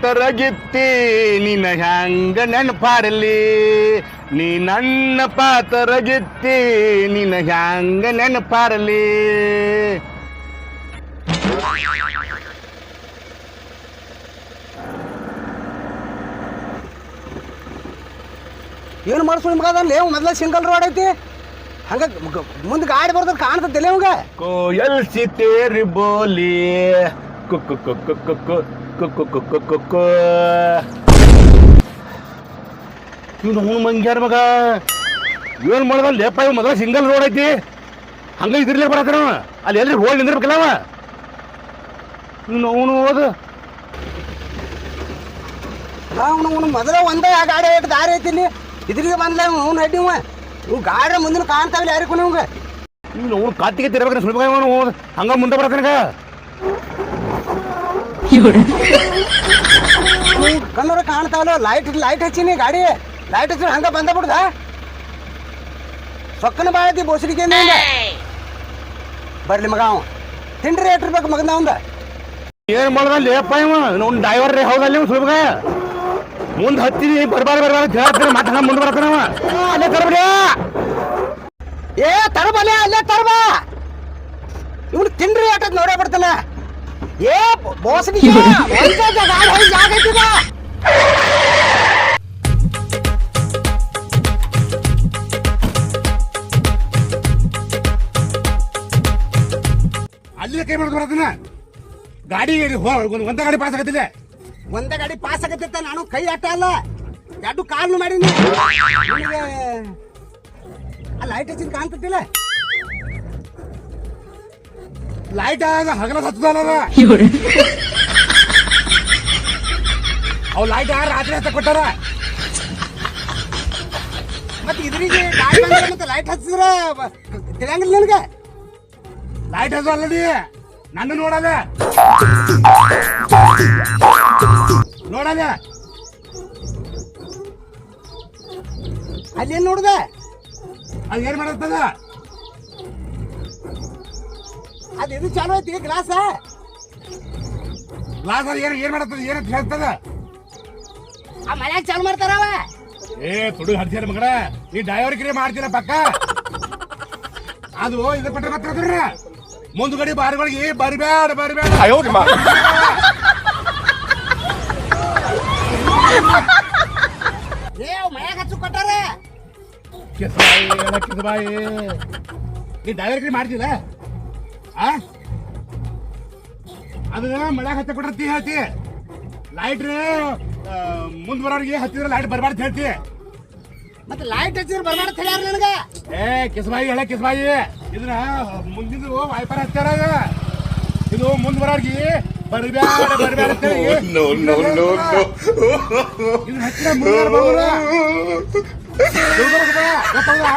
ಪಾತರ ಗಿತ್ತಿ ನಿನ್ನ ಹ್ಯಾಂಗ ನೆನಪಾರಲಿ ನೀ ನನ್ನ ಪಾತರಗಿತ್ತಿ ನಿನ್ನ ಹ್ಯಾಂಗ ನೆನಪಾರಲಿ ಏನು ಮಾಡಿಸ್ಕೊಂಡು ನಿಮ್ಗೆ ಲೇವ್ ಮೊದಲ ಸಿಂಗಲ್ ರೋಡ್ ಐತಿ. ಹಂಗ ಮುಂದೆ ಗಾಡಿ ಬರ್ದ ಕಾಣ್ತದೆ ಇವಂಗ? ಕೋಯಲ್ ಸಿತೇರಿ ಬೋಲಿ. ಕುಕ್ಕು ಕುಕ್ಕು ಕುಕ್ಕು ಇವ್ನು ಅವ್ನು ಮಂಗ್ಯಾರ ಮಗ. ಏನು ಮಾಡ್ದ? ಲೇಪ ಇವ್ ಮೊದಲ ಸಿಂಗಲ್ ರೋಡ್ ಐತಿ. ಹಂಗ ಇದ್ರಲ್ಲೇ ಬರತ್ತಾನ ಅಲ್ಲಿ ಎಲ್ರಿ ಹೋಗಿ ನಿಂದಿರ್ಬೇಕಲ್ಲ ಅವ. ಇವ್ನು ಅವನು ಹೋದ ಅವನು ಅವನು ಮೊದಲ ಒಂದೇ ಆ ಗಾಡಿ ಐತಿ ದಾರಿ ಐತಿ ಇದ್ರಿಗೆ ಬಂದ್ಲ ಅವ್ನು ಅಡ್ಡಿ ಇವ. ಇವ್ ಗಾಡಿ ಮುಂದಿನ ಕಾಣ್ತಾವಿಲ್ಲ ಯಾರಿಗೂ ನಿಮ್ಗೆ. ಇವ್ನು ಅವನು ಕಾತಿಗೆ ತಿರ್ಬೇಕು ಸುಳ್ಬೇಕು ಅವನು. ಹೋದ ಹಂಗ ಮುಂದೆ ಬರತ್ತಾನಗ ಕಣ್ಣವ್ರ ಕಾಣ್ತಾವಲ್ಲ ಲೈಟ್ ಲೈಟ್ ಹಚ್ಚಿನಿ ಗಾಡಿ. ಲೈಟ್ ಹಚ್ಚಿ ಹಂಗ ಬಂದ ಬಿಡ್ದ? ಸೊಕ್ಕನ ಬಾಳತಿ ಬೋಸಡಿಕೆ ಬರ್ಲಿ ಮಗ ಅವ. ತಿಂಡ್ರಿ ಎಟ್ಟಿರ್ಬೇಕು ಮಗನ ಅವಂದ. ಏನ್ ಮಾಡ್ದ ಅಪ್ಪ ಇವ? ಅವ್ನು ಡ್ರೈವರ್ ರೇ ಹೌದಲ್ಲ ಇವ್ ಸುಳ್ಬೇಕ ಮುಂದೆ ಹತ್ತೀನಿ ಬರ್ಬಾರ ಬರ್ಬಾರ ಹೇಳ್ತಾನೆ ಮತ್ತೆ ಹಂಗ ಮುಂದೆ ಬರ್ತಾನವ ಅಲ್ಲೇ ತರಬಿಡ ಏ ತರಬಲೆ ಅಲ್ಲೇ ತರಬ? ಇವನು ತಿಂಡ್ರಿ ಆಟದ್ ನೋಡೇ ಬಿಡ್ತಾನ. ಏ ಬೋಸಡಿ ಗಾಡಿ ಹೋಗಿ ಜಾಗ ಐತಿದ ಅಲ್ಲಿ ಕೈ ಮಾಡ್ಕೊಂಡು ಬರತ್ತನ ಗಾಡಿ ಒಂದ ಗಾಡಿ ಪಾಸ್ ಆಗತ್ತಿಲ್ಲ. ಒಂದೇ ಗಾಡಿ ಪಾಸ್ ಆಗತ್ತಿತ್ತ ನಾನು ಕೈ ಆಟ ಅಲ್ಲ. ಎರಡು ಕಾಲ್ನು ಮಾಡೀನಿ. ಆ ಲೈಟ್ ಹಚ್ಚಿದ್ ಕಾಣ್ತತಿಲ್ಲ ಲೈಟ್ ಆಗ ಹಗಲ ಹತ್ತದಲ್ಲ ಅವ್ ಲೈಟ್ ಆಗ ರಾತ್ರಿ ಹತ್ತ ಕೊಟ್ಟಾರ ಮತ್ತೆ ಇದ್ರಿಗೆ ಮತ್ತೆ ಲೈಟ್ ಹಚ್ಚಿದ್ರ? ತಿಳಿಯಂಗಿಲ್ಲ ನನಗೆ? ಲೈಟ್ ಹಚ್ಚ ಅಲ್ಲದಿ ನನ್ನ ನೋಡಲ್ಲ ನೋಡಲ್ಲ ಅಲ್ಲಿ ಏನ್ ನೋಡ್ದೆ? ಅದ್ ಏನ್ ಮಾಡತ್ತದ ಅದು ಇದು ಚಾಲು ಐತಿ ಗ್ಲಾಸ ಗ್ಲಾಸ್ ಏನ್ ಏನ್ ಮಾಡತ್ತದ ಏನಂತ ಹೇಳ್ತದ? ಆ ಮನ್ಯಾಗ ಚಾಲು ಮಾಡ್ತಾರವ ಏ ತುಡು ಹಡ್ಸ್ಯಾರ ಮಗಡ ನೀ ಡ್ರೈವರ್ ಗಿರಿ ಮಾಡ್ತೀರ ಪಕ್ಕ? ಅದು ಇದು ಪಟ್ಟ ಮಾತ್ರ ಮುಂದ್ಗಡೆ ಬಾರಿಗಳಿಗೆ ಬರ್ಬೇಡ ಬರ್ಬೇಡ ಏ ಅವ್ ಮನ್ಯಾಗ ಹಚ್ಚು ಕೊಟ್ಟಾರ. ಕಿಸಬಾಯಿ ಕಿಸಬಾಯಿ? ನೀ ಡ್ರೈವರ್ ಗಿರಿ ಮಾಡ್ತಿಲ್ಲ ಆ ಅದು ಮಳೆ ಹತ್ತ ಕೊಡ್ರತಿ ಹೇಳ್ತಿ. ಲೈಟ್ ರೀ ಮುಂದ್ ಬರೋರಿಗೆ ಹತ್ತಿದ್ರೆ ಲೈಟ್ ಬರಬಾರ್ದು ಹೇಳ್ತಿ. ಮತ್ತೆ ಲೈಟ್ ಹಚ್ಚಿದ್ರೆ ಬರಬಾರ್ದು ಹೇಳ್ಯಾರ ನನಗ? ಏ ಕಿಸಬಾಯಿ ಹೇಳ ಕಿಸಬಾಯಿ. ಇದನ್ನ ಮುಂದಿನ ವೈಪರ್ ಹಚ್ಚಾರ ಇದು. ಮುಂದ್ ಬರೋರ್ಗಿ ಬರ್ಬ್ಯಾಡ ಬರ್ಬ್ಯಾಡ ಅಂತ ಹೇಳಿ. ಇದನ್ನ ಮುಂದೆ ಬರೋಲ್ಲ. ಗೊತ್ತಾಗ್ಲಾ?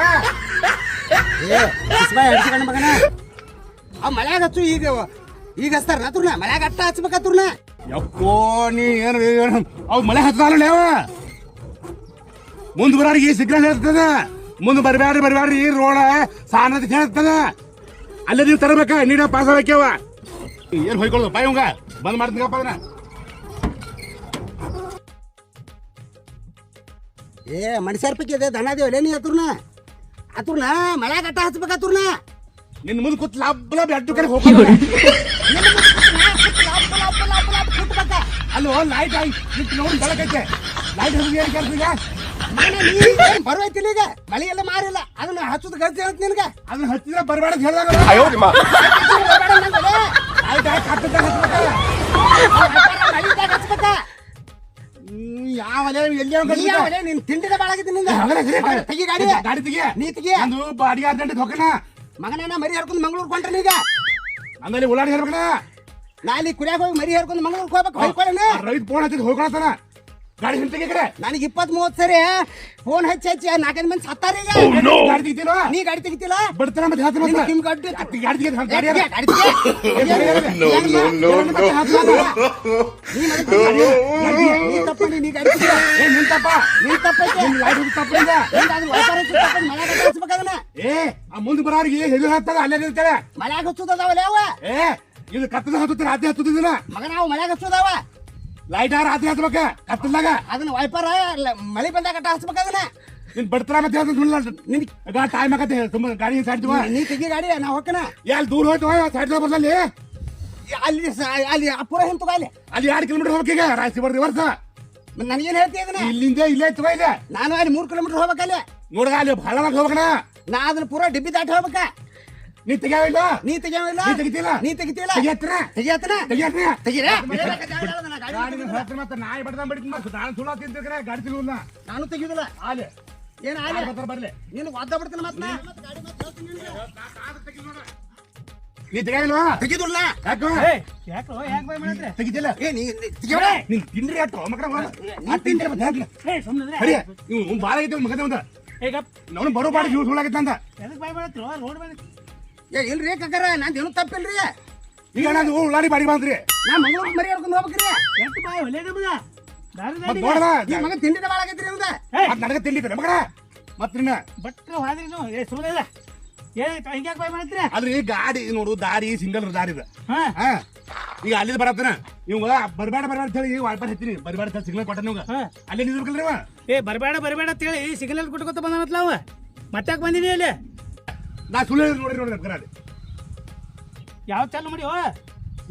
ಏ ಕಿಸ್ಬಾಯ್ ಹಡ್ಸ್ಕೊಂಡ್ ಮಗನ. ಅವ್ ಮನ್ಯಾಗ ಹಚ್ಚು ಈಗ ಈಗ ಹಚ್ತಾರ ನತುರ್ನ ಮನ್ಯಾಗ ಅಟ್ಟ ಹಚ್ಬೇಕತ್ತುರ್ನ ಯಪ್ಪೋ ನೀ ಏನು ಏನು ಅವ್ ಮಳೆ ಹತ್ತಲ್ಲ ಅವ ಮುಂದ್ ಬರೋರಿಗೆ ಸಿಗ್ನಲ್ ಹೇಳ್ತದ. ಮುಂದೆ ಬರ್ಬ್ಯಾಡ್ರಿ ಬರ್ಬ್ಯಾಡ್ರಿ ಈ ರೋಡ ಸಾನ ಕೇಳ್ತದ. ಹೇಳ್ತದ ಅಲ್ಲೇ ನೀವು ತರಬೇಕ ನೀಡ ಪಾಸ್ ಆಗ್ಯಾವ ಏನು ಹೊಯ್ಕೊಳ್ಳೋದು ಬಾಯ್ ಹಂಗ. ಬಂದ್ ಮಾಡ್ತೀನಪ್ಪ ಅದನ್ನ. ಏ ಮನುಷ್ಯರ ಪೈಕಿ ಇದೆ ದನ ದೇವಲ್ಲ ನೀ ಹತ್ರನ? ಹತ್ತುರ್ನ ಮನ್ಯಾಗ ಅಟ್ಟ ಹಚ್ಬೇಕತ್ತುರ್ನ ನಿನ್ ಮುಂದ್ ಕೂತ್ ಲಬ್ ಲಬ್ ಎಟ್ಟು ಕಡೆ ಹೋಗಿ ಅಲ್ಲೋ ಲೈಟ್ ಆಗಿ ನಿಂತು ನೋಡಿ ಬೆಳಕೈತೆ. ಲೈಟ್ ಹಚ್ಚಿ ಏನ್ ಕೆಲಸ ಈಗ? ಬರುವೈತಿಲ್ಲ ಈಗ? ಮಳೆ ಎಲ್ಲ ಮಾರಿಲ್ಲ. ಅದನ್ನ ಹಚ್ಚುದು ಗಜ್ಜೆ ಅಂತ ನಿನಗೆ? ಅದನ್ನ ಹಚ್ಚಿದ್ರೆ ಬರ್ಬೇಡ ಅಂತ ಹೇಳ್ದಾಗ ಯಾವ ಎಲ್ಲಿ? ನಿನ್ ತಿಂಡಿದ ಬಾಳಾಗಿದ್ದೀನಿ ಗಾಡಿ. ಗಾಡಿ ತೆಗಿ. ನೀ ತೆಗಿ. ಅದು ಬಾಡಿಗೆ ಅರ್ಜೆಂಟ್ ಹೋಗಣ ಮಗನ ಮರಿ ಹರ್ಕೊಂಡು ಮಂಗಳೂರು ಕೊಂಡ್ರೆ ಈಗ? ಆಮೇಲೆ ಉಳ್ಳಾಡಿ ಹೇಳ್ಬೇಕಣ ನಾ ಇಲ್ಲಿ ಕುರಿಯಾಗ ಹೋಗಿ ಮರಿ ಹರ್ಕೊಂಡು ಮಂಗಳೂರು ಹೋಗ್ಬೇಕು ಹೋಗ್ಕೊಳ್ಳೇನ ರೈತ ಫೋನ್ ಹಚ್ಚಿದ್ ಹೋಗ್ಕೊಳತಾನ ಗಾಡಿ ಹಿಂತೆಗೆ ಕಡೆ. ನನಗೆ ಇಪ್ಪತ್ತ್ ಮೂವತ್ತು ಸರಿ ಫೋನ್ ಹಚ್ಚಿ ಹಚ್ಚಿ ನಾಲ್ಕೈದು ಮಂದಿ ಸತ್ತಾರ ಈಗ? ಗಾಡಿ ತೆಗಿತೀನೋ ನೀ ಗಾಡಿ ತೆಗಿತಿಲ್ಲ ಬಿಡ್ತಾನ ಮತ್ತೆ ನಿನ್ನ ಮತ್ತೆ. ಕಿಮ್ ಗಾಡಿ ಗಾಡಿ ಗಾಡಿ ಗಾಡಿ. ಗಾಡಿ ಏ ನಿನ್ ತಪ್ಪ ತಪ್ಪೈತೆ ನಿನ್ ಗಾಡಿ ತಪ್ಪಿಂದ ವ್ಯಾಪಾರ ತಪ್ಪಂದ್ ಮನ್ಯಾಗ ಅಡ್ಡ ಏ ಆ ಮುಂದೆ ಬರೋರಿಗೆ ಎಲ್ಲಿ ಹತ್ತದ? ಅಲ್ಲೇ ನಿಲ್ತಾರೆ ಮನ್ಯಾಗ ಹಚ್ಚುದದಾವಲ್ಲ ಅವ ಏ ಇದು ಕತ್ತದ ಹತ್ತುತ್ತೆ ರಾತ್ರಿ ಹತ್ತುತ್ತಿನ ಮಗನ ನಾವು ಮನ್ಯಾಗ ಹಚ್ಚುದವ. ಲೈಟ್ ಆರ ರಾತ್ರಿ ಹಚ್ಬೇಕ ಕತ್ತಲ್ದಾಗ. ಅದನ್ನ ವೈಪರ್ ಮಳೆ ಬಂದಾಗ ಅಟ್ಟ ಹಚ್ಬೇಕು ಅದನ್ನ. ನಿನ್ ಬಡ್ತಾರ ಮತ್ತೆ ನಿನ್ ಟೈಮ್ ಆಗತ್ತೆ ತುಂಬ ಗಾಡಿ ಸೈಡ್ ನೀ ತೆಗಿ ಗಾಡಿ ನಾ ಹೋಗ್ಕನ ಎಲ್ಲಿ ದೂರ ಹೋಯ್ತು ಸೈಡ್ ಬರ್ಲಿ ಅಲ್ಲಿ ಅಲ್ಲಿ ಅಪುರ ಹಿಂತು ಅಲ್ಲಿ. ಅಲ್ಲಿ ಎರಡು ಕಿಲೋಮೀಟರ್ ಹೋಗ್ಬೇಕೀಗ ರಾಯಸಿ ಬರ್ರಿ ವರ್ಷ. ನನಗೇನ್ ಹೇಳ್ತಿ ಅದನ್ನ ಇಲ್ಲಿಂದ ಇಲ್ಲೇ ತಗೋ ಇಲ್ಲ. ನಾನು ಅಲ್ಲಿ ಮೂರ್ ಕಿಲೋಮೀಟರ್ ಹೋಗ್ಬೇಕಲ್ಲ ನೋಡ್ಗ ಅಲ್ಲಿ ಹಳ್ಳದಾಗ ಹೋಗ್ಬೇಕಣ ನಾ ಅದನ್ನ ಪೂರಾ ಡಿಬ್ಬಿ ದಾಟಿ ಹೋಗ್ಬೇಕ. ನೀ ತೆಗಿಯಾವಿಲ್ಲ ನೀ ತೆಗಿಯಾವಿಲ್ಲ ನೀ ತೆಗಿತಿಲ್ಲ ನೀ ತೆಗಿತಿಲ್ಲ ತೆಗಿಯತ್ತರ ತೆಗಿಯತ್ರ ತೆಗಿಯತ್ತರ ತೆಗಿರ? ಗಾಡಿ ಹೇಳ್ತೀನಿ ಮತ್ತೆ ನಾಯಿ ಬಡದ ಬಿಡ್ತೀನಿ ಮತ್ತೆ ನಾನು ಸುಳ್ಳ ತಿಂತಿದ್ರೆ ಗಾಡಿ ತೆಗಿಲ್ಲ ನಾನು ತೆಗಿಯೋದಿಲ್ಲ. ಅಲ್ಲಿ ಏನ್ ಆಲೆ ಬರ್ಲಿ ನೀನು ಒದ್ದ ಬಿಡ್ತೀನಿ ಮತ್ತೆ ನೀ ತೆಗಿಯಾವಿಲ್ವಾ ತೆಗಿದುಲ್ಲ ಯಾಕೋ? ಯಾಕೋ ಮಾಡಿದ್ರೆ ಏ ನೀ ನೀ ತೆಗಿಯವ ನೀನ್ ತಿಂದ್ರಿ ಯಾಕೋ ಮಕ್ಕಳ ಆ ತಿಂದ್ರಿ ಮತ್ತೆ ಹಾಕ್ಲಿ ಏ ಸುಮ್ಮನೆ ಸರಿ ಇವ್ ಅವ್ನ್ ಬಾಳ ಐತೆ ಮಗದ ಒಂದ. ಈಗ ನಾನು ಬರೋ ಬಾಡಿ ಅಂತ. ಎದಕ್ಕೆ ಬೈ ಮಾಡತ್ರು? ರೋಡ್ ಮೇಲೆ. ಏ ಇಲ್ರಿ ಕಕ್ಕರ ನಂದೇನು ತಪ್ಪಿಲ್ರಿ. ಈಗ ನಾನು ಉಳ್ಳಾಡಿ ಬಾಡಿ ಬಂದ್ರಿ. ನಾ ಮಂಗಳೂರು ಮರಿ ಹಿಡ್ಕೊಂಡು ಹೋಗ್ಬೇಕ್ರಿ. ಎಷ್ಟು ಬಾಯ್ ಒಳ್ಳೆ ನಮ್ದ ನೋಡದ ಈ ಮಗ ತಿಂಡಿದ ಆಗೈತ್ರಿ ನನಗೆ ತಿಂಡಿದ್ರೆ ಮಗನ? ಬಟ್ರೆ ಹೋದ್ರಿ ನೀವು ಸುಮ್ಮನೆ ಈ ಗಾಡಿ ನೋಡು ದಾರಿ ಸಿಂಗಲ್ ದಾರಿ ಇದು. ಈಗ ಅಲ್ಲಿ ಬರತ್ತನ? ಇವಾಗ ಬರಬೇಡ ಬರಬೇಡ ಅಂತ ಹೇಳಿ ಈ ಹತ್ತೀನಿ ಬರಬೇಡ ಅಂತ ಸಿಗ್ನಲ್ ಕೊಟ್ಟ ನಿಮ್ಗೆ. ಅಲ್ಲಿ ಅವ ಏ ಬರಬೇಡ ಬರಬೇಡ ಅಂತ ಹೇಳಿ ಸಿಗ್ನಲ್ ಕೊಟ್ಕೊತ ಬಂದನತ್ಲ ಅವ. ಮತ್ತೆ ಬಂದಿನಿ ಅಲ್ಲಿ? ನಾ ಸುಳ್ಳು ಹೇಳಿ ನೋಡ್ರಿ ನೋಡ್ರಿ ಅಲ್ಲಿ. ಯಾವ ಚಾಲು ಮಾಡಿ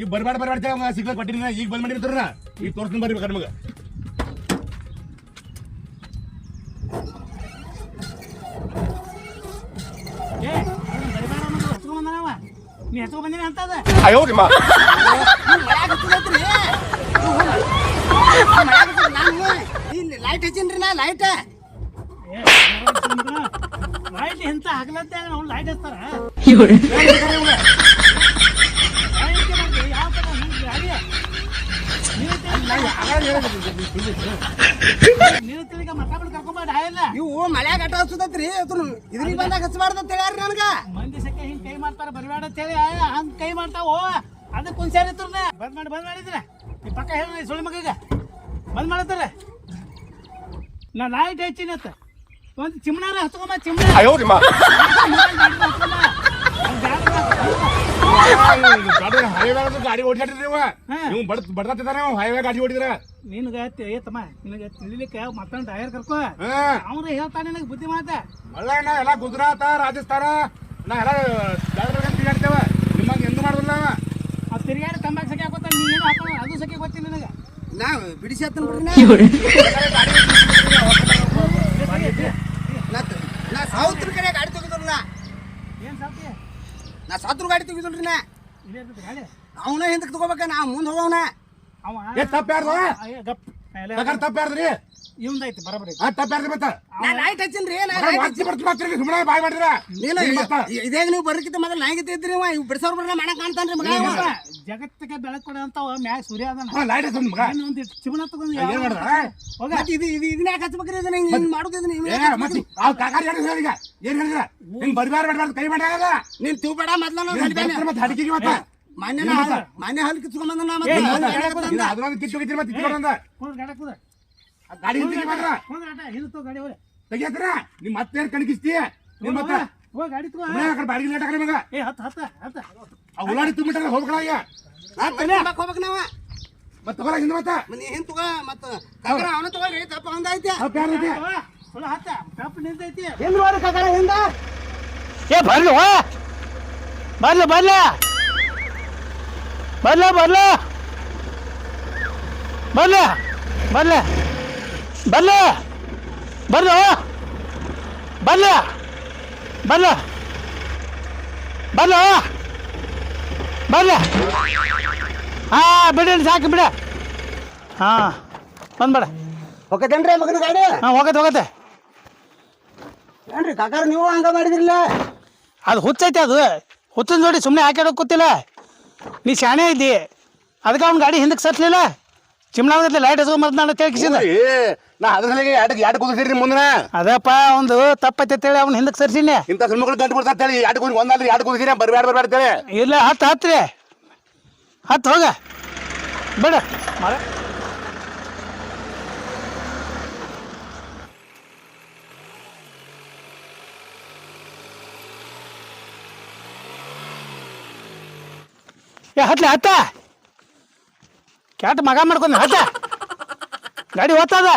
ಈಗ ಬರಬೇಡ ಬರಬೇಡ ಅಂತ ಸಿಗ್ನಲ್ ಕೊಟ್ಟಿನಿ ಈಗ ಬಂದ್ ಮಾಡಿರ್ತಾರ ಈಗ ತೋರ್ಸ್ತೀನಿ ಬರ್ಬೇಕು ನಮಗೆ. ಏ ನೀ ಹಚ್ಕೊಂಡ್ ಬಂದಿನಿ ಅಂತ ಅದ ನಾನು ಇಲ್ಲಿ ಲೈಟ್ ಹಚ್ಚಿನ್ರಿ ನಾ ಲೈಟ್ ಲೈಟ್ ಎಂತ ಹಗಲತ್ತೆ ಅವ್ನು ಲೈಟ್ ಹಚ್ತಾರ ಇವು ಮಳ್ಯಾಗ ಅಟ್ಟ ಹಚ್ಚುದತ್ರಿ ಇದ್ರಿಗೆ ಬಂದಾಗ ಹಚ್ಚಬಾರ್ದು ಅಂತ ಹೇಳ್ಯಾರ ನನಗ. ಮಂದಿ ಸಕ್ಕೆ ಹಿಂಗ್ ಕೈ ಮಾಡ್ತಾರ ಬರಬೇಡ ಅಂತ ಹೇಳಿ ಹಂಗ್ ಕೈ ಮಾಡ್ತಾವ. ಅದಕ್ಕೆ ಕುಂಚಾರ ಇರ್ತಾರ ಬಂದ್ ಮಾಡಿ ಬಂದ್ ಮಾಡಿದ್ರ. ಈ ಪಕ್ಕ ಹೇಳಿ ಸುಳ್ಳು ಮಗ ಬಂದ್ ಮಾಡತ್ತಾರ. ನಾ ಲೈಟ್ ಹೆಚ್ಚಿನತ್ತ ಒಂದು ಚಿಮ್ನಾರ ಹಚ್ಕೊಂಬ ಚಿಮ್ನ ಹೈವೇ ಗಾಡಿ ಓಡಿಸಿದ್ರಿ ಹಾ. ನೀವು ಬಡ್ ಬಡ್ದಾತಿದ್ದಾನೆ ಹೈವೇ ಗಾಡಿ ಓಡಿದ್ರ. ನಿನಗ ಏತಮ್ಮ ನಿನಗೆ ತಿಳಿಲಿಕ್ಕೆ ಮತ್ತೊಂದು ಟೈರ್ ಕರ್ಕೋ. ಹಾ. ಅವ್ರು ಹೇಳ್ತಾನೆ ನಿನಗೆ ಬುದ್ಧಿ ಮಾತ ಅಲ್ಲ ನಾ ಎಲ್ಲ ಗುಜರಾತ ರಾಜಸ್ಥಾನ ನಾ ಎಲ್ಲ ಜಾಗದಾಗ ತಿರುಗಾಡ್ತೇವ. ನಿಮ್ಮಂಗೆ ಎಂದು ಮಾಡುದಿಲ್ಲ ಅವ. ಆ ತಿರ್ಗಾಡಿ ತಂಬಾಕ್ ಸಖಿ ಹಾಕೋತ ನೀನು ಹಾಕೋಣ ಅದು ಸಖಿ ಗೊತ್ತಿಲ್ಲ ನಿನಗೆ. ನಾ ಬಿಡಿಸಿ ಹತ್ತನ್ ಬಿಡ್ರಿ ನಾ. ಸಾವುತ್ರ ಕಡೆ ಗಾಡಿ ತೆಗೆದ್ರಲ್ಲ ನಾ ಸಾತ್ರ ಗಾಡಿ ತೆಗಿದ್ರಿ ನಾ. ಅವನ ಹಿಂದಕ್ಕೆ ತಗೋಬೇಕ ನಾ ಮುಂದೆ ಹೋಗವನ. ಅವ ಏ ತಪ್ಪ ಯಾರ್ದು ಗಪ್. ಎಲ್ಲ ಪ್ರಕಾರ ತಪ್ಪ ಯಾರ್ದ್ರಿ ಇವಂದೈತಿ ಬರಬರಿ ಆ ತಪ್ಪ ಯಾರ್ದ್ರಿ ಮತ್ತ? ನಾ ಲೈಟ್ ಹಚ್ಚಿನ್ರಿ ವಾಚಿ ಬರ್ತ ಸುಮ್ಮನೆ ಬಾಯ್ ಮಾಡಿದ್ರ? ಇದೇಗ ನೀವು ಬರಕಿತ್ತ ಮೊದಲು ನಾಯಿಗೆ ಇದ್ರಿ ಇವ? ಇವ್ ಬಿಡಿಸೋರ್ ಬರ್ನ ಮಾಡಕ್ ಕಾಣ್ತಾನ್ರಿ ಮಗ ಇವ. ಜಗತ್ತಿಗೆ ಬೆಳಕು ಕೊಡಂತವ ಮ್ಯಾಗ ಸೂರ್ಯ ಅದನ. ಹಾ ಲೈಟ್ ಹಚ್ಚ ಮಗ. ಒಂದು ಚಿಮಣ ತಗೊಂಡು ಏನ್ ಮಾಡ್ದ? ಹೋಗ. ಇದು ಇದು ಇದನ್ನ ಯಾಕೆ ಹಚ್ಬೇಕ್ರಿ ಇದನ್ನ? ಹಿಂಗ್ ಹಿಂಗ್ ಮಾಡುದು ಇದನ್ನ? ಹಿಂಗ್ ಏ ಯಾಕ್ ಹಚ್ಬೇಕ್ರಿ? ಮತ್ತೆ ಆ ಕಾಕಾರ ಹೇಳಿದ್ರ ಈಗ. ಏನ್ ಹೇಳಿದ್ರ? ಹಿಂಗ್ ಬರ್ಬಾರ ಬರ್ಬಾರ್ದು ಕೈ ಮಾಡ್ಯಾಗದ ನೀನ್ ತೂಬೇಡ ಮೊದ್ಲ ನಾವು. ಮತ್ತೆ ಹಡಿಕಿಗೆ ಮತ್ತ ಮಾನ್ಯನ ಹಾಲು- ಮಾನ್ಯ ಹಾಲು ಕಿತ್ಕೊಂಡ್ ಬಂದ ನಾ ಮತ್ತೆ. ಏ, ಕಿತ್ತು ಮತ್ತೆ ಆ ಗಾಡಿ ಹಿಂದಿಗೆ ಮಾಡ್ರ ಕುಂದ್ರ ಆಟ ಇಲ್ತೋ ಗಾಡಿ ನಿಮ್ಮ ಮತ್ತೇನ್ ಹೋಗ ಗಾಡಿ ತಗೋ. ಆ ಏ ಹತ್ತ ಹತ್ತ ಹತ್ತ ಆ ಉಳ್ಳಾಡಿ ತುಂಬಿಟ್ಟಾರ ಹೋಗ್ಕೊಳಾಗ ನಾ ತಿನ್ನಕ್ ಹೋಗ್ಬೇಕ್ ನಾವು. ಮತ್ತೆ ತಗೊಳಗ ಹಿಂದ ಮತ್ತ? ಮನಿ ಏನ್ ತಗೋ? ಮತ್ತ ಕಾಕರ ತಗೋ ತಗೋರಿ ತಪ್ಪ ಅವಂದ್ ಆ ಪ್ಯಾರ ಐತಿ. ಸುಳ ಹತ್ತ. ತಪ್ಪ ನಿಂತೈತಿ. ಏ ಬರ್ಲು ಬರ್ಲ. ಬರ್ಲ ಬರ್ಲ. ಬರ್ಲ ಬರ್ಲ. ಬರ್ಲ ಬರ್ಲ. ಬರ್ಲ ಬರ್ಲ. ಬರ್ಲ ಬರ್ಲ. ಹಾ ಬಿಡಿ ಸಾಕು ಬಿಡ. ಹಾ ಬಂದ್ಬೇಡ. ಹೋಗತೇನ್ರಿ ಮಗನ ಗಾಡಿ? ಹಾ ಹೋಗತ್ತೆ ಹೋಗತ್ತೆ. ಏನ್ರಿ ಕಾಕಾರ ನೀವು ಹಂಗ ಮಾಡಿದಿರಲ್ಲ? ಅದು ಹುಚ್ಚೈತೆ ಅದು. ಹುಚ್ಚಿನ ನೋಡಿ ಸುಮ್ಮನೆ ಹಾಕ್ಯಾಡೋಕೆ ಗೊತ್ತಿಲ್ಲ ನೀ ಶಾಣೆ ಇದ್ದಿ. ಅದಕ್ಕೆ ಅವ್ನ ಗಾಡಿ ಹಿಂದಕ್ಕೆ ಸತ್ಲಿಲ್ಲ? ಚಿಮ್ನಾಗತ್ತೆ ಲೈಟ್ ಹಸ್ಕೊಂಬರ್ತ ನಾನು ಕೇಳಿಸಿದ ನಾ ಅದ್ರ ಸಲಿಗೆ ಎರಡು ಎರಡು ಕುದಿಸಿರಿ ಮುಂದಿನ? ಅದಪ್ಪ ಒಂದು ತಪ್ಪೈತೆ ಹೇಳಿ ಅವ್ನ ಹಿಂದಕ್ಕೆ ಸರಿಸಿನಿ ಇಂಥ ಸುಮ್ಮಗಳು ಗಂಟು ಬಿಡ್ತಾ ಹೇಳಿ ಎರಡು ಕುದಿ ಒಂದಲ್ರಿ ಎರಡು ಕುದಿಸಿರಿ ಅಂತೇಳಿ ಇಲ್ಲ ಹತ್ತು ಹತ್ರಿ ಹತ್ತು ಹೋಗ. ಬೇಡ. ಮರ ಏ ಹತ್ಲೆ ಹತ್ತ. ಕ್ಯಾಟ್ ಮಗ ಮಾಡ್ಕೊಂಡ್ ಹತ್ತ. ಗಾಡಿ ಓದ್ತದ.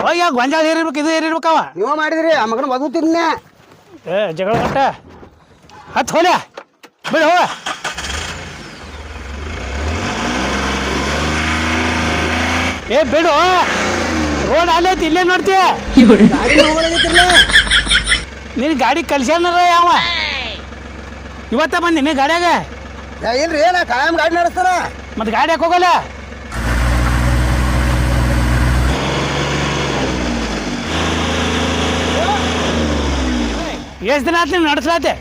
ಹೋಗಿ ಆ ಗೊಂಜಾಳ ಏರಿರ್ಬೇಕು ಇದು ಏರಿರ್ಬೇಕವ? ನೀವ ಮಾಡಿದ್ರಿ ಆ ಮಗನ ಬದುಕ್ತಿದ್ನೆ ಏ ಜಗಳ ಕಟ್ಟ ಹತ್ತು ಹೋಲೆ. ಬಿಡು ಹೋಗ. ಏ ಬಿಡು ರೋಡ್ ಅಲ್ಲೇ ಐತಿ ಇಲ್ಲೇ ನೋಡ್ತೀಯ? ನಿನ್ ಗಾಡಿ ಕಲ್ಸ್ಯಾನರ ಯಾವ ಇವತ್ತ ಬಂದಿನಿ ಗಾಡ್ಯಾಗ? ಇಲ್ರಿ ಏನ ಕಾಯಂ ಗಾಡಿ ನಡೆಸ್ತಾರ ಮತ್ತೆ ಗಾಡಿ ಯಾಕೆ ಹೋಗಲ್ಲ? ಎಷ್ಟು ದಿನ ಆತ್ಲಿ ನಡೆಸಲಾತೆ?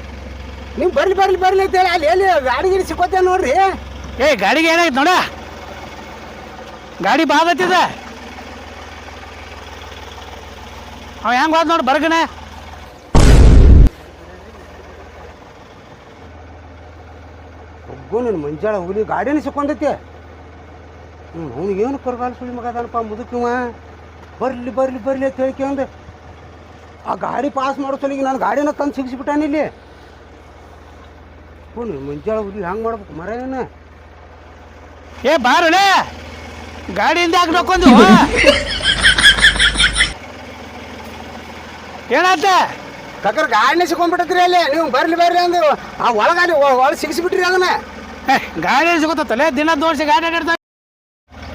ನೀವು ಬರ್ಲಿ ಬರ್ಲಿ ಬರ್ಲಿ ಅಂತ ಹೇಳಿ ಅಲ್ಲಿ ಎಲ್ಲಿ ಗಾಡಿ ಗಿಡಿ ಸಿಕ್ಕೋತೆ ನೋಡ್ರಿ. ಏ ಗಾಡಿಗೆ ಏನಾಯ್ತು ನೋಡ? ಗಾಡಿ ಬಾಬತ್ತಿದೆ ಅವ ಹೆಂಗ್ ಹೋದ್ ನೋಡಿ ಬರ್ಗನೆ? ಒಬ್ಬ ನನ್ನ ಮಂಜಾಳ ಹುಲಿ ಗಾಡಿನ ಸಿಕ್ಕೊಂಡೈತಿ. ಹ್ಞೂ ಅವ್ನಿಗೆ ಏನು ಕರ್ಗಾಲ ಸುಳಿ ಮಗ ಅದಾನಪ್ಪ ಮುದುಕಿವ ಬರ್ಲಿ ಬರ್ಲಿ ಬರ್ಲಿ ಅಂತ ಹೇಳ್ಕೊಂಡು ಆ ಗಾಡಿ ಪಾಸ್ ಮಾಡೋ ಸಲಿಗೆ ನಾನು ಗಾಡಿನ ತಂದು ಸಿಗಿಸ್ಬಿಟ್ಟಾನ ಇಲ್ಲಿ. ಹ್ಞೂ ಮುಂಜಾಳೆ ಹುಲಿ ಹಂಗೆ ಮಾಡ್ಬೇಕು ಮರ ಏನು ಏ ಬಾರಣ! ಗಾಡಿಯಿಂದ ನೋಡ್ಕೊಂಡು ಏನಾತ ಕಕ್ಕರ್ ಗಾಡಿನ ಸಿಕ್ಕೊಂಡ್ಬಿಟ್ಟತ್ರಿ ಅಲ್ಲಿ. ನೀವು ಬರ್ಲಿ ಬರ್ರಿ ಅಂದ್ರೆ ಆ ಒಳಗಾಲಿ ಒಳಗೆ ಸಿಗಿಸ್ಬಿಟ್ರಿ ಅದನ್ನ. ಏ ಗಾಡಿ ಸಿಗುತ್ತಲ್ಲ ದಿನ ದೋಷ ಗಾಡಿ ಅಡ್ಡಾಡ್ತಾ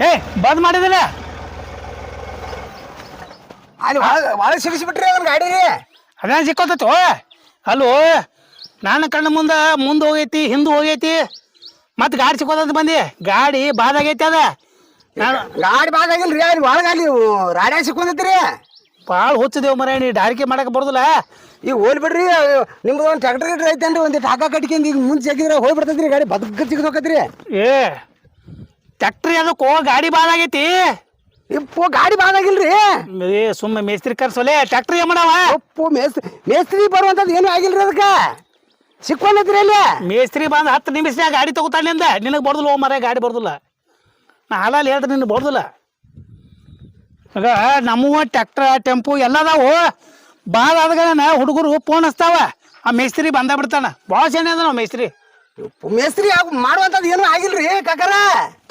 ಏ ಬಂದ್ ಮಾಡಿದಿಲ್ಲ? ಅಲ್ಲಿ ಭಾಳ ಸಿಗಿಸ್ಬಿಟ್ರಿ ಅವ್ರ ಗಾಡಿ ರೀ ಸಿಕ್ಕೋತೈತಿ ಸಿಕ್ಕೋತತ್ತು? ಅಲ್ಲೋ ನಾನು ಕಣ್ಣ ಮುಂದೆ ಮುಂದೆ ಹೋಗೈತಿ ಹಿಂದೆ ಹೋಗೈತಿ. ಮತ್ತೆ ಗಾಡಿ ಸಿಕ್ಕೋದಂತ ಬಂದಿ? ಗಾಡಿ ಬಾದಾಗೈತಿ ಅದ. ನಾನು ಗಾಡಿ ಬಾದಾಗಿಲ್ರಿ ಅಲ್ಲಿ ಒಳಗಾಲಿ ರಾಡ್ಯಾಗ ರಾಡ್ಯಾಗ ಸಿಕ್ಕೊಂಡೈತ್ರಿ ಭಾಳ ಹುಚ್ಚಿದೇವು ಮರ ನೀ ಡಾರಿಕೆ ಮಾಡಕ್ಕೆ ಬರೋದಿಲ್ಲ. ಈಗ ಹೋಲ್ ಬಿಡ್ರಿ ನಿಮ್ದು ಒಂದು ಟ್ರ್ಯಾಕ್ಟರ್ ಗಿಟ್ರ್ ಐತೇನ್ರಿ ಒಂದು ಟಾಕ ಕಟ್ಕೊಂಡು ಈಗ ಮುಂಚೆ ಹಾಕಿದ್ರೆ ಹೋಗಿ ಬಿಡ್ತೈತ್ರಿ ಗಾಡಿ ಬದುಕ ಸಿಗದೋಕತ್ರಿ ಏ ಟ್ಯಾಕ್ಟ್ರಿ ಅದಕ್ಕೋ ಗಾಡಿ ಬಾದಾಗೈತಿ ಇಪ್ಪು ಗಾಡಿ ಬಾದಾಗಿಲ್ರಿ ಏ ಸುಮ್ಮನೆ ಮೇಸ್ತ್ರಿ ಕರ್ಸೋಲೆ ಟ್ಯಾಕ್ಟ್ರಿ ಮಾಡವ? ಅಪ್ಪು ಮೇಸ್ತ್ರಿ ಮೇಸ್ತ್ರಿ ಬರುವಂಥದ್ದು ಏನೂ ಆಗಿಲ್ರಿ ಅದಕ್ಕೆ. ಸಿಕ್ಕೊಂಡೈತ್ರಿ ಅಲ್ಲಿ. ಮೇಸ್ತ್ರಿ ಬಂದು ಹತ್ತು ನಿಮಿಷನಾಗ ಗಾಡಿ ತಗೋತಾನಿಂದ ನಿನಗೆ ಬರ್ದಿಲ್ಲ ಓ ಮರ ಗಾಡಿ ಬರ್ದಿಲ್ಲ. ನಾ ಹಾಲಲ್ಲಿ ಹೇಳ್ದೆ ನಿನ್ನ ಬಡ್ದಿಲ್ಲ ಆಗ ನಮ್ಮವ ಟ್ಯಾಕ್ಟ್ರ ಟೆಂಪು ಎಲ್ಲ ಅದಾವು ಭಾಳ ಆದ್ಗಳನ್ನ ಹುಡುಗರು ಫೋನ್ ಹಚ್ತಾವ. ಆ ಮೇಸ್ತ್ರಿ ಬಂದ ಬಿಡ್ತಾನ. ಭಾಳ ಸಣ್ಣ ಅದ ನಾವು ಮೇಸ್ತ್ರಿ ಮೇಸ್ತ್ರಿ ಮಾಡುವಂಥದ್ದು ಏನೂ ಆಗಿಲ್ರಿ ಕಾಕರ?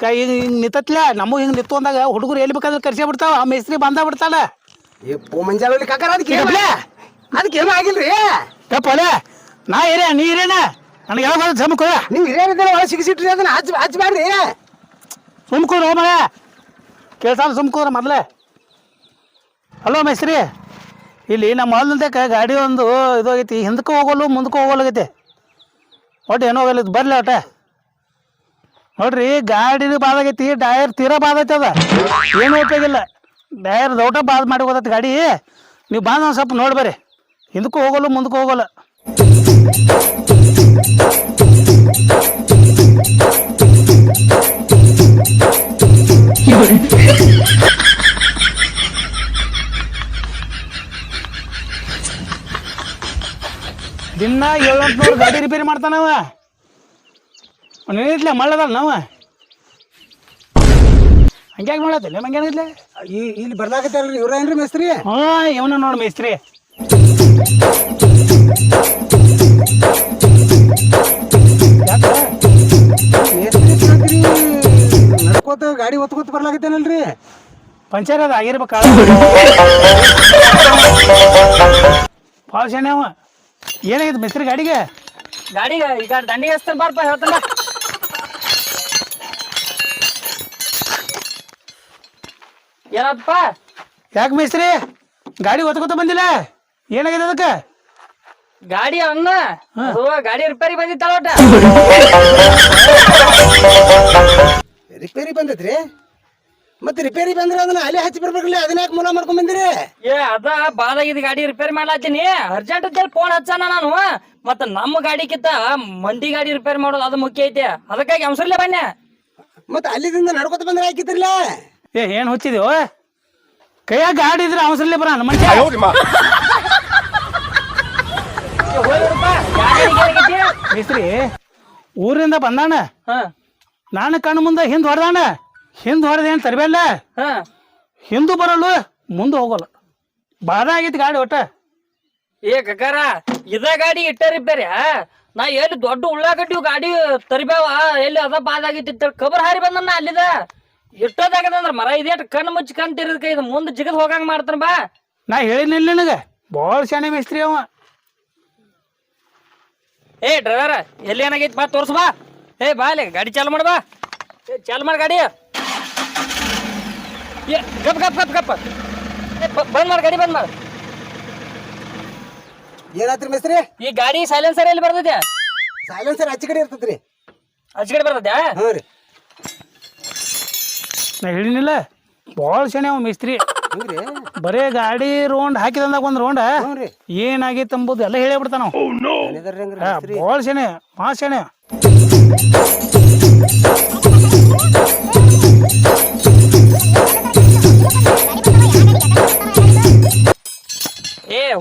ಕೈ ಹಿಂಗೆ ನಿತ್ತತ್ಲ ನಮ್ಮ ಹಿಂಗೆ ನಿತ್ತು ಅಂದಾಗ ಹುಡುಗರು ಎಲ್ಲಿ ಬೇಕಾದ್ರೆ ಕರ್ಸಿ ಬಿಡ್ತಾವ. ಆ ಮೇಸ್ತ್ರಿ ಬಂದ ಬಿಡ್ತಾನ. ಇಪ್ಪು ಮಂಜಾಲಲ್ಲಿ ಕಾಕರ ಅದಕ್ಕೆ. ಅದಕ್ಕೆ ಏನೂ ಆಗಿಲ್ರಿ? ಕಪ್ಪಲೆ ನಾ ಏರೇ ನೀ ಇರೇನ? ನನಗೆ ಯಾವಾಗ ಜಮಕ ನೀವು ಹಿರಿಯರಿದ್ರೆ ಒಳಗೆ ಸಿಗಿಸಿಟ್ರಿ ಅದನ್ನ ಹಚ್ಚ ಹಚ್ಬೇಡ್ರಿ ಸುಮ್ಕೂರು ಮಳೆ. ಕೇಳ್ತಾನ ಸುಮ್ಕೂರ ಮೊದಲೇ. ಹಲೋ ಮೇಸ್ತ್ರಿ, ಇಲ್ಲಿ ನಮ್ಮ ಹೊಲದಕ್ಕೆ ಗಾಡಿ ಒಂದು ಇದು ಆಗೈತಿ, ಹಿಂದಕ್ಕೆ ಹೋಗಲು ಮುಂದಕ್ಕೆ ಹೋಗಲಾಗೈತಿ ಒಟ್ಟು ಏನೋ ಹೋಗಲ್ಲ ಇದು ಬರಲಿ ಒಟ್ಟೆ. ನೋಡ್ರಿ ಗಾಡಿ ಬಾದಾಗೈತಿ ಟೈರ್ ತೀರಾ ಬಾದೈತೆ ಅದ. ಏನು ಉಪಯೋಗಿಲ್ಲ ಟೈರ್ ದೌಟ ಬಾದ್ ಮಾಡಿ ಹೋಗತ್ತೆ ಗಾಡಿ. ನೀವು ಬಂದು ಸ್ವಲ್ಪ ನೋಡಿ ಬರ್ರಿ. ಹಿಂದಕ್ಕೂ ಹೋಗಲ್ಲ, ಮುಂದಕ್ಕೆ ಹೋಗಲ್ಲ. ಗಾಡಿ ರಿಪೇರಿ ಮಾಡ್ತಾನವ ನೆನಿತ್ಲೆ ಮಳ್ಳದ ನಾವ. ಹಂಗ್ಯಾಗ ಮಾಡತ್ತಿಲ್ಲ ಈ ಇಲ್ಲಿ ಬರ್ಲಾಕತ್ತಾರಲ್ರಿ ಇವ್ರೇನ್ರಿ ಮೇಸ್ತ್ರಿ? ಹಾ ಇವನ ನೋಡಿ ಮೇಸ್ತ್ರಿ. ನಡ್ಕೋತ ಗಾಡಿ ಒತ್ಕೋತ ಬರ್ಲಾಕತ್ತೇನಲ್ರಿ? ಪಂಚರ್ ಅದ ಆಗಿರ್ಬೇಕ ಭಾಳ ಅವ. ಏನಾಗಿದೆ ಮೇಸ್ತ್ರಿ ಗಾಡಿಗೆ? ಗಾಡಿಗ ಈಗ ದಂಡಿಗೆ ಹಚ್ತಾನೆ ಬಾರಪ್ಪ ಹೇಳ್ತಾನ ಏನಪ್ಪ? ಯಾಕೆ ಮೇಸ್ತ್ರಿ? ಗಾಡಿ ಒತ್ಕೋತ ಬಂದಿಲ್ಲ? ಏನಾಗಿದೆ ಅದಕ್ಕೆ? ಗಾಡಿ ಅನ್ನ ಅದು ಗಾಡಿ ರಿಪೇರಿ ಬಂದಿತ್ತಲ್ಲ ಒಟ್ಟ? ರಿಪೇರಿ ಬಂದೈತ್ರಿ ಮತ್ತೆ ರಿಪೇರಿ ಬಂದ್ರೆ ಅದನ್ನ ಅಲ್ಲೇ ಹಚ್ಚಿ ಬರ್ಬೇಕಲ್ಲ ಅದನ್ನ ಯಾಕೆ ಮೂಲ ಮಾಡ್ಕೊಂಡ್ ಬಂದಿರಿ? ಏ ಅದ ಬಾದಾಗಿದ್ ಗಾಡಿ ರಿಪೇರಿ ಮಾಡ್ಲಾತೀನಿ ಅರ್ಜೆಂಟ್ ಅಂತೇಳಿ ಫೋನ್ ಹಚ್ಚಾನ ನಾನು. ಮತ್ತ ನಮ್ಮ ಗಾಡಿಕಿಂತ ಮಂಡಿ ಗಾಡಿ ರಿಪೇರಿ ಮಾಡೋದು ಅದು ಮುಖ್ಯ ಐತಿ. ಅದಕ್ಕಾಗಿ ಅವಸರಲ್ಲೇ ಬನ್ನಿ. ಮತ್ತೆ ಅಲ್ಲಿದಿಂದ ನಡ್ಕೊತ ಬಂದ್ರೆ ಹಾಕಿದ್ರಲ್ಲ? ಏ ಏನು ಹುಚ್ಚಿದೀವ ಕೈಯಾಗ ಗಾಡಿ ಇದ್ರೆ ಅವಸರಲ್ಲೇ ಬರ ಮನುಷ್ಯ ಏನಾಗೈತಿ? ಊರಿಂದ ಬಂದಾಣ ಹ. ನಾನು ಕಣ್ಣು ಮುಂದೆ ಹಿಂದೆ ಹೊಡೆದಾನ? ಹಿಂದೆ ಹೊರದೇನ್ ತರಬೇಲ್ಲ ಹ. ಹಿಂದೂ ಬರಲು ಮುಂದೆ ಹೋಗಲ್ಲ. ಬಾದ ಆಗೈತಿ ಗಾಡಿ ಒಟ್ಟ. ಏ ಕಕ್ಕಾರ ಇದ ಗಾಡಿ ಇಟ್ಟರಿ ನಾ ಎಲ್ಲಿ ದೊಡ್ಡ ಉಳ್ಳಾಗಡ್ಡಿ ಗಾಡಿ ತರಿಬೇವ ಎಲ್ಲಿ ಅದ ಬಾದಾಗಿತ್ತು ಕಬರ್ ಹಾರಿ ಬಂದ ಅಲ್ಲಿದ. ಇಷ್ಟೊತ್ತಾಗದಂದ್ರ ಮರ ಇದೇಟ್ ಕಣ್ಣು ಮುಚ್ಚಿ ಕಣ್ ತಿರ್ದ ಇದು ಮುಂದೆ ಜಿಗದ್ ಹೋಗಂಗ್ ಮಾಡ್ತಾನ ಬಾ. ನಾ ಹೇಳಿನಿಲ್ಲ ನಿನಗ. ಭಾಳ ಶಾಣೆ ಮೇಸ್ತ್ರಿ ಅವ. ಏ ಡ್ರೈವರ್ ಎಲ್ಲಿ ಏನಾಗೈತಿ ಬಾ ತೋರ್ಸ್ ಬಾ. ಏ ಬಾ ಅಲ್ಲಿ ಗಾಡಿ ಚಾಲು ಮಾಡು ಬಾ. ಏ ಚಾಲು ಮಾಡಿ ಗಾಡಿ. ಗಪ್ ಗಪ್ ಗಪ್ ಗಪ್. ಬಂದ್ ಮಾಡ್ ಗಾಡಿ ಬಂದ್ ಮಾಡ್. ಏನಾತ್ರಿ ಮೇಸ್ತ್ರಿ? ಈ ಗಾಡಿ ಸೈಲೆನ್ಸರ್ ಎಲ್ಲಿ ಬರ್ತದೆ ಸೈಲೆನ್ಸರ್ ಆಚೆ ಕಡೆ ಇರ್ತದ್ರಿ ಆಚೆ ಕಡೆ ಬರ್ತದೆ ಹ್ಞೂ ರೀ. ನಾ ಹೇಳಿನಿಲ್ಲ ಭಾಳ ಶಣೆ ಅವ ಮಿಸ್ತ್ರಿ. ಹಂಗ್ರಿ ಬರೇ ಗಾಡಿ ರೋಂಡ್ ಹಾಕಿದಂದಾಗ ಒಂದ್ ರೋಂಡ ಹ್ಞೂ ರೀ. ಏನಾಗೈತೆ ಅಂಬುದು ಎಲ್ಲ ಹೇಳೇ ಬಿಡ್ತಾನ ಹಂಗ್ರಿ ಮೇಸ್ತ್ರಿ ಭಾಳ ಶಾನೆ ಮಾ ಶಾನೆ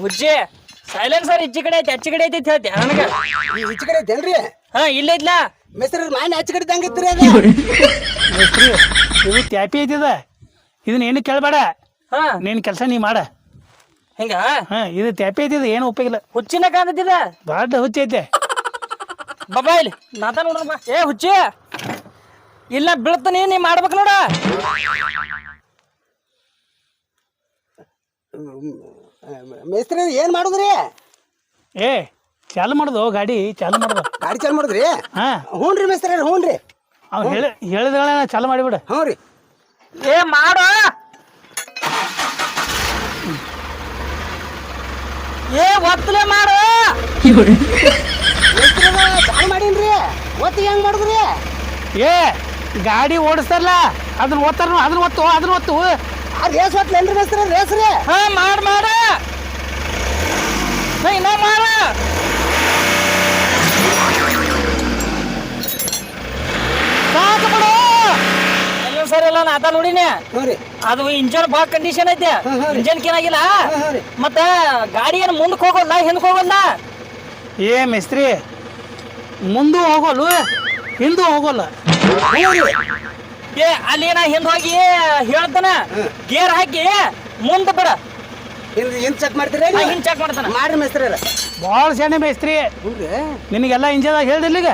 ಹುಜ್ಜಿ. ಸೈಲೆನ್ಸರ್ ಇಚ್ಚಿ ಕಡೆ ಐತಿ ಅಚ್ಚಿ ಕಡೆ ಐತಿ ಅಂತ ಹೇಳ್ತಿ ನನಗ. ಈಚೆ ಕಡೆ ಐತೇನ್ರಿ ಹಾ ಇಲ್ಲ ಐತ್ಲ ಮೆಸರ್ ಮಾನ್ ಆಚೆ ಕಡೆ ಇದ್ದಂಗಿತ್ರಿ ಅದು. ಮೇಸ್ತ್ರಿ ಇದು ತ್ಯಾಪಿ ಐತಿದ ಇದನ್ನ ಏನು ಕೇಳಬೇಡ. ಹಾ. ನಿನ್ನ ಕೆಲಸ ನೀ ಮಾಡ. ಹಿಂಗ? ಹಾ ಇದು ತ್ಯಾಪಿ ಐತಿದ ಏನು ಉಪಯೋಗಿಲ್ಲ ಹುಚ್ಚಿನ ಕಾಂತತಿದ ದೊಡ್ಡ ಹುಚ್ಚೈತೆ ಬಾಬಾ ಇಲ್ಲಿ ನಾತ ನೋಡ್ರಪ್ಪ ಬಾ ಏ ಹುಚ್ಚಿ ಇಲ್ಲ ಬೀಳ್ತಾನೆ ನೀ ಮಾಡ್ಬೇಕು ನೋಡ. ಮೇಸ್ತ್ರಿ ಏನ್ ಮಾಡುದ್ರಿ? ಏ ಚಾಲು ಮಾಡ್ದು ಗಾಡಿ ಚಾಲು ಮಾಡ್ದು. ಗಾಡಿ ಚಾಲು ಮಾಡುದ್ರಿ? ಹಾ. ಹ್ಞೂ ರೀ ಮೇಸ್ತ್ರಿ ಹ್ಞೂ ರೀ ಅವ್ನು ಹೇಳಿ ಹೇಳಿದ್ಗಳ ಚಾಲು ಮಾಡಿಬಿಡು. ಹ್ಞೂ ರೀ ಏ ಮಾಡು. ಏ ಒತ್ತಲೆ ಮಾಡು. ಚಾಲು ಮಾಡೀನ್ರಿ. ಒತ್ತಿ ಹೆಂಗ್ ಮಾಡುದ್ರಿ? ಏ ಗಾಡಿ ಓಡಿಸ್ತಾರಲ್ಲ ಅದನ್ನ ಓದ್ತಾರ ಅದನ್ನ ಒತ್ತು ಅದನ್ನ ಒತ್ತು. ಆ ರೇಸ್ ಒತ್ತಲೇನ್ರಿ ಮೇಸ್ತ್ರಿ ರೇಸ್ ರೀ. ಹಾ ಮಾಡ್ ಮಾಡ. ಇನ್ನ ಮಾಡ. ಸಾಕು ಬಿಡು. ಎಲ್ಲ ಸರ್ ಎಲ್ಲ ನಾತ ನೋಡಿನಿ. ಅದು ಇಂಜನ್ ಭಾಳ ಕಂಡೀಷನ್ ಐತೆ. ಇಂಜನ್ ಏನಾಗಿಲ್ಲ ಮತ್ತೆ ಗಾಡಿ ಏನು ಮುಂದಕ್ಕೆ ಹೋಗೋಲ್ಲ ಹಿಂದಕ್ಕೆ ಹೋಗೋಲ್ಲ? ಏ ಮಿಸ್ತ್ರಿ ಮುಂದೂ ಹೋಗೋಲ್ಲ ಹಿಂದೂ ಹೋಗೋಲ್ಲ. ಹ್ಞೂ ರೀ. ಏ ಅಲ್ಲಿ ನಾ ಹಿಂದ್ ಹೋಗಿ ಹೇಳ್ತಾನ. ಗೇರ್ ಹಾಕಿ ಮುಂದೆ ಬರ ಹಿಂದ್ ಹಿಂದ್ ಚೆಕ್ ಮಾಡ್ತೀರಿ ನಾ ಹಿಂದ್ ಚೆಕ್ ಮಾಡ್ತಾನ. ಮಾಡ್ರಿ ಮೇಸ್ತ್ರಿ ಭಾಳ ಶಾನೆ ಮೇಸ್ತ್ರಿ. ನಿನಗೆಲ್ಲ ಇಂಜದಾಗ ಹೇಳ್ದಿಲ್ಲ ಈಗ?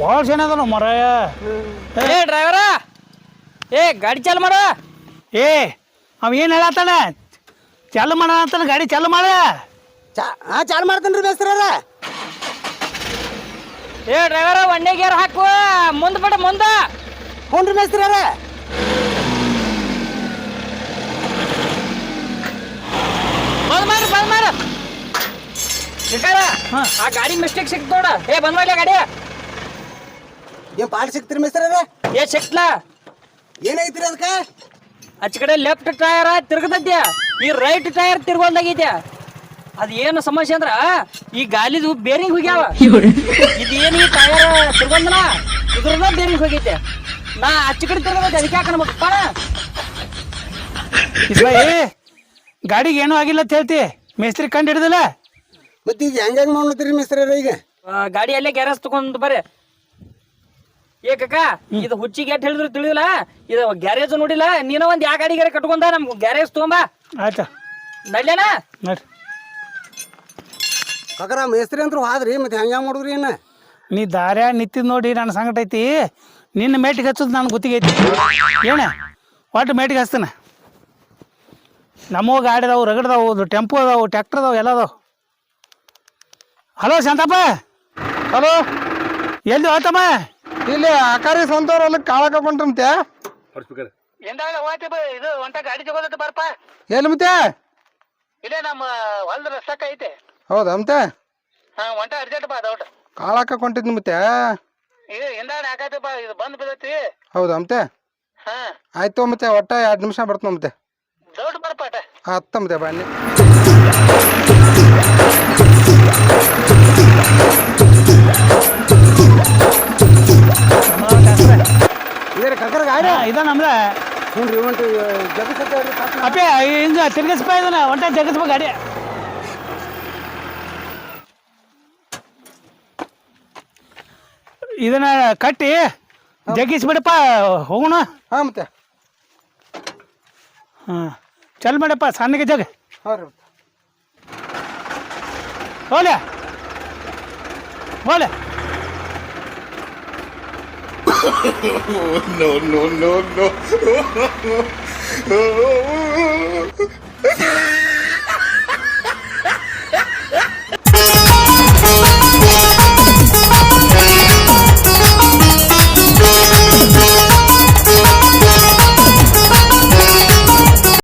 ಭಾಳ ಶಾನೆ ಅದ ಮರ ಏ ಡ್ರೈವರ ಏ ಗಾಡಿ ಚಾಲು ಮಾಡ. ಏ ಅವ ಏನು ಹೇಳತ್ತಾನ? ಚಾಲು ಮಾಡ ಅಂತಾನ ಗಾಡಿ ಚಾಲು ಮಾಡ. ಚಾ ಹಾಂ ಚಾಲು ಮಾಡ್ತಾನ್ರಿ ಮೇಸ್ತ್ರಿ ಏ ಡ್ರೈವರ ಒಂದೇ ಗೇರ್ ಹಾಕು. ಮುಂದ್ ಬಿಡ ಮುಂದ. ಹ್ಞೂ ರೀ ಮೇಸ್ತ್ರಿ ಬಂದ್ ಮಾಡು ಬಂದ್ ಶಿಕಾರ ಹಾ. ಆ ಗಾಡಿ ಮಿಸ್ಟೇಕ್ ಸಿಕ್ತು ನೋಡ. ಏ ಬಂದ್ ಮಾಡ್ಲಿ ಗಾಡಿ? ಏನ್ ಪಾಲ್ ಸಿಕ್ತೀರಿ ಮೇಸ್ತ್ರಿ ಏ ಸಿಕ್ತಲ್ಲ ಏನೈತ್ರಿ ಅದಕ್ಕ ಆಚ ಕಡೆ ಲೆಫ್ಟ್ ಟೈರ್ ತಿರ್ಗತೈತಿ ಈ ರೈಟ್ ಟೈರ್ ತಿರ್ಗೊಂಡಾಗೈತಿ ಅದ ಏನು ಸಮಸ್ಯೆ ಅಂದ್ರ ಈ ಗಾಲಿದು ಬೇರಿಂಗ್ ಹೋಗ್ಯಾವ. ಇದೇನು ಈ ಟೈರ್ ತಿರ್ಗೊಂದನ? ಇದ್ರದ ಬೇರಿಂಗ್ ಹೋಗೈತೆ. ನಾ ಅಚ್ಚ ಕಡೆ ತಿರ್ಗೋದೈತಿ ಅದಕ್ಕೆ ಯಾಕೆ ಗಾಡಿಗೆ ಏನೂ ಆಗಿಲ್ಲ ಅಂತ ಹೇಳ್ತಿ. ಮೇಸ್ತ್ರಿ ಕಂಡು ಹಿಡಿದಲ್ಲ? ಮತ್ತೆ ಈಗ ಹೆಂಗ್ ಹೆಂಗ್ ಮಾಡ್ಲತ್ತೀರಿ ಮೇಸ್ತ್ರಿ ಈಗ? ಆ, ಗಾಡಿ ಅಲ್ಲೇ ಗ್ಯಾರೇಜ್ ತಗೊಂಡ್ ಬರ್ರಿ. ಏ ಕಕ್ಕ ಇದು ಹುಚ್ಚಿಗೆ ಎಟ್ ಹೇಳಿದ್ರು ತಿಳಿದಿಲ್ಲ? ಇದು ಗ್ಯಾರೇಜ್ ನೋಡಿಲ್ಲ? ನೀನ ಒಂದ್ ಯಾವ ಗಾಡಿ ಗಾರೆ ಕಟ್ಕೊಂಡ ನಮ್ ಗ್ಯಾರೇಜ್ ತಗೊಂಬಾ. ಆಯ್ತಾ? ನಡ್ಲೇನ? ನೋಡ್ರಿ. ಕಕರ ಮೇಸ್ತ್ರಿ ಅಂತೂ ಹಾದ್ರಿ ಮತ್ತೆ ಹೆಂಗ್ ಹೆಂಗ್ ಮಾಡುದ್ರಿ ಇನ್ನ? ನೀ ದಾರ್ಯಾಗ ನಿಂತಿದ್ ನೋಡಿ ನನ್ನ ಸಂಗಟ ಐತಿ. ನಿನ್ನ ಮೇಟಿಗೆ ಹಚ್ಚೋದು ನನಗೆ ಗೊತ್ತಿಗೈತಿ ಏನ? ಒಟ್ಟು ಮೇಟಿಗೆ ಹಚ್ತಾನೆ. ನಮ್ಮವು ಗಾಡಿ ಅದಾವು ರಗಡ್ದಾವು ಟೆಂಪೋ ಅದಾವು ಟ್ಯಾಕ್ಟರ್ ಅದಾವು ಎಲ್ಲ ಅದಾವು. ಹಲೋ ಶಾಂತಪ್ಪ. ಹಲೋ. ಎಲ್ಲಿ ಹೋತಮ್ಮ? ಇಲ್ಲಿ ಆಕಾರಿ ಸ್ವಂತವ್ರ ಅಲ್ಲಿ ಕಾಳಕ ಕೊಂಡ್ರಂತೆ ಇದು ಒಂಟ ಗಾಡಿ ಬರಪ್ಪ. ಎಲ್ಲಿ ಮತ್ತೆ? ಇಲ್ಲೇ ನಮ್ಮ ಹೊಲ್ದ ರಸ್ತಕ್ಕ ಐತೆ ಹೌದಾ ಮತ್ತೆ? ಹಾ ಒಂಟ ಅರ್ಜೆಂಟ್ ಬಾ ಮತ್ತೆ. ಇದು ಹಿಂದಾಡಿ ಹಾಕೈತಿ ಬಾ ಇದು ಬಂದ್ ಬಿದ್ದೈತಿ. ಹೌದಾ ಮತ್ತೆ ಹಾ. ಆಯ್ತು ಮತ್ತೆ ಒಟ್ಟ ಎರಡು ನಿಮಿಷ ಬರ್ತೀನಿ ಮತ್ತೆ ದೌಡ್ ಬರ್ಪಾಟ ಹತ್ತ ಮತ್ತೆ ಬನ್ನಿ ಇದ್ರ ಕಕರ ಗಾಡಿ ಇದ ನಮ್ದ ಹ್ಞೂ ರೀ ಒಂದು ಜಗಸತ್ತೆ ಅಪ್ಪೆ ಹಿಂಗ ತಿರ್ಗಿಸ್ಪ ಇದನ್ನ ಒಂಟ ಜಗಸ್ಪ ಗಾಡಿ. ಇದನ್ನ ಕಟ್ಟಿ ಜಗ್ಗಿಸ್ಬಿಡಪ್ಪ ಹೋಗೋಣ. ಹಾಂ ಮತ್ತೆ. ಹಾಂ ಚಲ್ ಮಾಡಪ್ಪ ಸಣ್ಣಗೆ ಜಗ. ಹಾಂ ರೀ ಹೋಲೆ ಹೋಲೆ no, no, no, no.